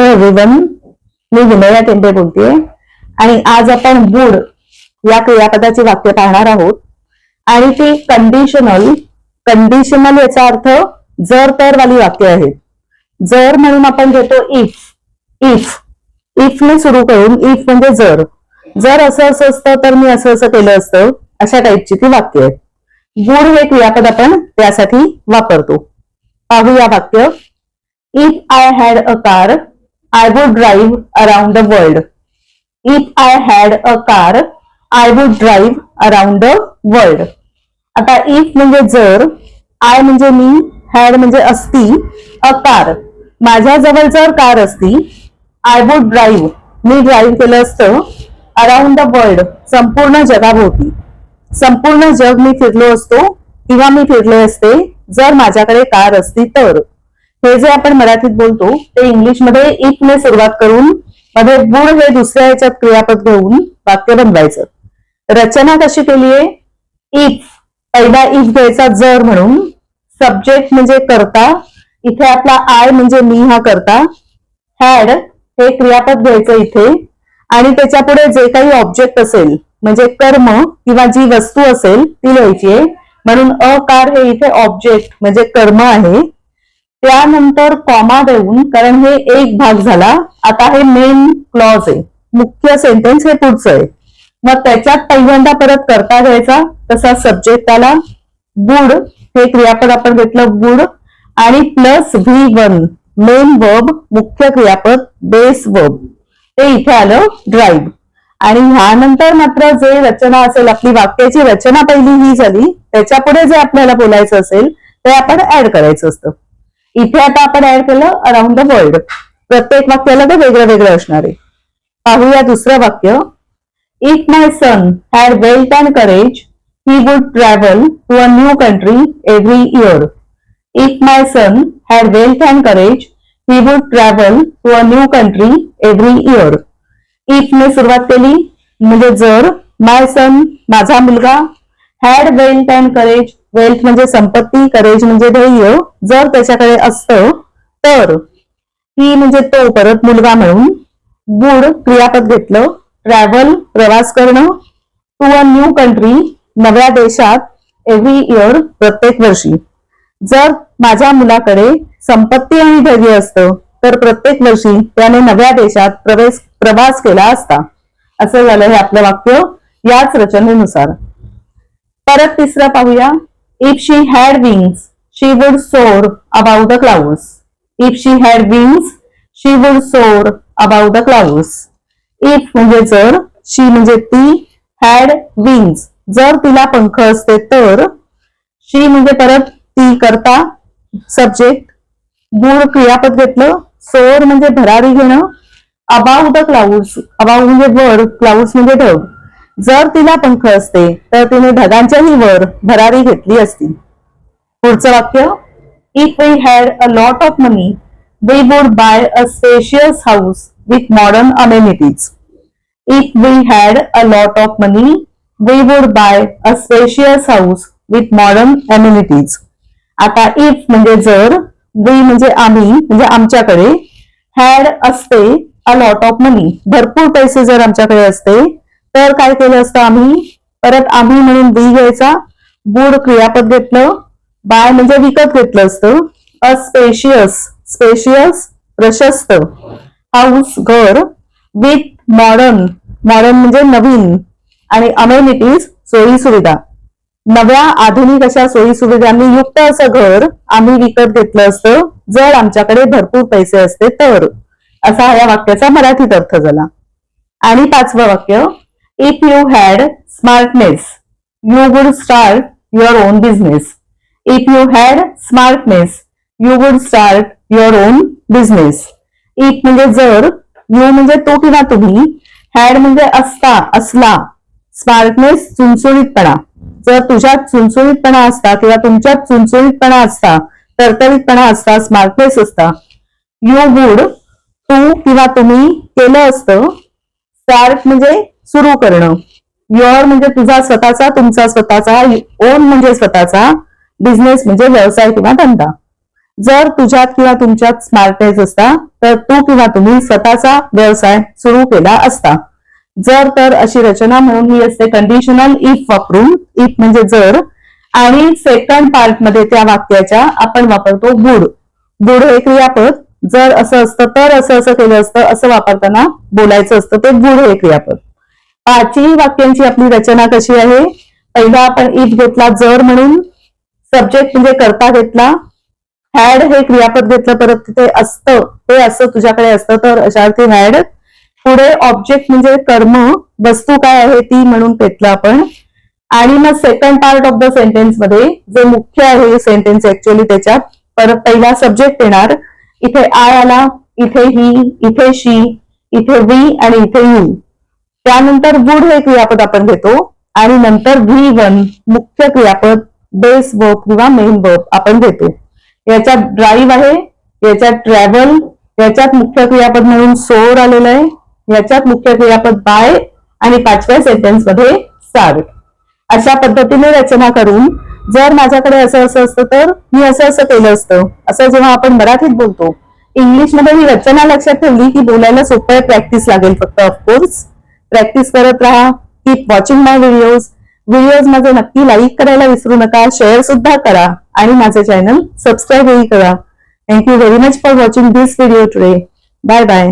Hello everyone मी विनया टेंबे बोलतेय. आणि आज आपण वुड या क्रियापदाची वाक्य पाहणार आहोत. आणि ती कंडिशनल कंडिशनल याचा अर्थ जर तर वाली वाक्य आहेत जर म्हणून आपण घेतो इफ इफ इफने सुरू करून इफ म्हणजे जर. जर असं असं असतं तर मी असं असं केलं असतं अशा टाईपची ती वाक्य आहेत वुड हे क्रियापद आपण त्यासाठी वापरतो. पाहूया वाक्य. If I had a car I would drive around the world. If I had a car, I would drive around the world. आता if म्हणजे जर आय म्हणजे मी हॅड म्हणजे असती अ कार माझ्याजवळ जर कार असती आय वुड ड्राईव्ह मी ड्राईव्ह केलं असतं अराउंड द वर्ल्ड संपूर्ण जगाभोवती. संपूर्ण जग मी फिरलो असतो किंवा मी फिरले असते जर माझ्याकडे कार असती तर. हे जे आपण मराठीत बोलतो ते इंग्लिशमध्ये इफ ने सुरुवात करून मध्ये गुण हे दुसऱ्या याच्यात क्रियापद घेऊन वाक्य बनवायचं. रचना कशी केलीये इफ पहिला इफ घ्यायचा जर म्हणून. सब्जेक्ट म्हणजे करता. इथे आपला आय म्हणजे मी हा करता. हॅड हे क्रियापद घ्यायचं इथे. आणि त्याच्या पुढे जे काही ऑब्जेक्ट असेल म्हणजे कर्म किंवा जी वस्तू असेल ती लिहायची आहे. म्हणून अकार हे इथे ऑब्जेक्ट म्हणजे कर्म आहे. त्यानंतर कॉमा देऊन कारण हे एक भाग झाला आता हे मेन क्लॉज आहे. मुख्य सेंटेन्स हे पुढचं आहे. मग त्याच्यात पहिल्यांदा परत करता घ्यायचा तसा सब्जेक्ट त्याला गुड हे क्रियापद आपण घेतलं गुड आणि plus V one main verb मुख्य क्रियापद बेस वर्ब ते इथे आलं ड्राईव्ह आणि ह्यानंतर मात्र जे रचना असेल आपली वाक्याची रचना पहिली ही झाली त्याच्या पुढे जे आपल्याला बोलायचं असेल ते आपण ऍड करायचं असतं. इथे आता आपण ऍड केलं अराउंड द वर्ल्ड प्रत्येक वाक्याला ते वेगळं वेगळं असणार आहे. पाहूया दुसरं वाक्य. If my son had wealth and courage he would travel to a new country every year if my son had wealth and courage he would travel to a new country every year if ने सुरुवात केली म्हणजे जर my son माझा मुलगा had wealth and courage wealth म्हणजे संपत्ती courage म्हणजे ध्येय. जर त्याच्याकडे असतं तर ही म्हणजे तो परत मुलगा म्हणून गुड क्रियापद घेतलं. ट्रॅव्हल प्रवास करणं टू अ न्यू कंट्री नव्या देशात एव्हरी इयर प्रत्येक वर्षी. जर माझ्या मुलाकडे संपत्ती आणि धैर्य असतं तर प्रत्येक वर्षी त्याने नव्या देशात प्रवेश प्रवास केला असता. असं झालं हे आपलं वाक्य याच रचनेनुसार. परत तिसरं पाहूया. If she had wings she would soar about the clouds if she had wings she would soar about the clouds if म्हणजे जर शी म्हणजे ती हॅड विंग्स जर तिला पंख असते तर शी म्हणजे परत ती करता सब्जेक्ट गुड क्रियापद घेतलं सोर म्हणजे भरारी घेणं अबाउट द क्लाउड्स अबाउट म्हणजे वर क्लाउड्स म्हणजे ढग. जर तिला पंख असते तर तिने ढगांच्याही वर भरारी घेतली असती. पुढचं वाक्य if we had a lot of money we would buy a spacious house with modern amenities if we had a lot of money we would buy a spacious house with modern amenities आता if म्हणजे जर we म्हणजे आम्ही म्हणजे आमच्याकडे had असते अ lot of मनी भरपूर पैसे जर आमच्याकडे असते तर काय केलं असतं आम्ही? परत आम्ही म्हणून बी घ्यायचा. बुड क्रियापद घेतलं. बाय म्हणजे विकत घेतलं असतं. A spacious. स्पेशियस स्पेशियस प्रशस्त. हाऊस घर. With modern. मॉडर्न म्हणजे नवीन. आणि अमेनिटीज सोयी सुविधा. नव्या आधुनिक अशा सोयी सुविधांनी युक्त असं घर आम्ही विकत घेतलं असतं. जर आमच्याकडे भरपूर पैसे असते तर. असा या वाक्याचा मराठीत अर्थ झाला. आणि पाचवं वाक्य. If you had smartness you would start your own business If you had smartness you would start your own business If म्हणजे जर यू म्हणजे तो किंवा तुम्ही हॅड म्हणजे असता असला स्मार्टनेस चुणचुणीतपणा. जर तुझ्यात चुणचुणीतपणा असता किंवा तुमच्यात चुणचुणीतपणा असता तरतरीतपणा असता स्मार्टनेस असता यू वुड तू किंवा तुम्ही केलं असतं स्टार्ट म्हणजे सुरू करणं. युअर म्हणजे तुझा स्वतःचा तुमचा स्वतःचा ओन म्हणजे स्वतःचा बिझनेस म्हणजे व्यवसाय किंवा धंदा. जर तुझ्यात किंवा तुमच्यात स्मार्टनेस असता तर तू किंवा तुम्ही स्वतःचा व्यवसाय सुरू केला असता. जर तर अशी रचना म्हणून ही असते कंडिशनल इफ वापरून इफ म्हणजे जर आणि सेकंड पार्टमध्ये त्या वाक्याच्या आपण वापरतो गुड गुड हे क्रियापद. जर असं असतं तर असं असं केलं असतं असं वापरताना बोलायचं असतं ते गुड हे क्रियापद. पाचही वाक्यांची आपली रचना कशी आहे? पहिला आपण इफ घेतला जर म्हणून. सब्जेक्ट म्हणजे करता घेतला. हॅड हे क्रियापद घेतलं परत तिथे असतं. ते असं तुझ्याकडे असतं तर अशा अर्थी हॅड पुढे ऑब्जेक्ट म्हणजे कर्म. वस्तू काय आहे ती म्हणून घेतलं आपण. आणि मग सेकंड पार्ट ऑफ द सेंटेन्समध्ये जे मुख्य आहे सेंटेन्स ऍक्च्युअली त्याच्यात परत पहिला सब्जेक्ट येणार. इथे आय आला इथे ही इथे शी इथे वी आणि इथे यू त्यानंतर वुड हे क्रियापद आपण घेतो आणि नंतर व्ही वन मुख्य क्रियापद बेस वर्ब किंवा मेन वर्ब आपण घेतो. याच्यात ड्राईव्ह आहे याच्यात ट्रॅव्हल याच्यात मुख्य क्रियापद म्हणून सोर आलेलं आहे याच्यात मुख्य क्रियापद बाय आणि पाचव्या सेंटेन्समध्ये सार अशा पद्धतीने रचना करून जर माझ्याकडे असं असं असतं तर मी असं असं केलं असतं. असं जेव्हा आपण मराठीत बोलतो इंग्लिशमध्ये ही रचना लक्षात ठेवली की बोलायला सोपं आहे प्रॅक्टिस लागेल फक्त ऑफकोर्स प्रॅक्टिस करत राहा. Keep watching my videos videos माझे नक्की लाईक करायला विसरू नका. शेअर सुद्धा करा. आणि माझे चॅनल सबस्क्राईबही करा. Thank you very much for watching this video today bye bye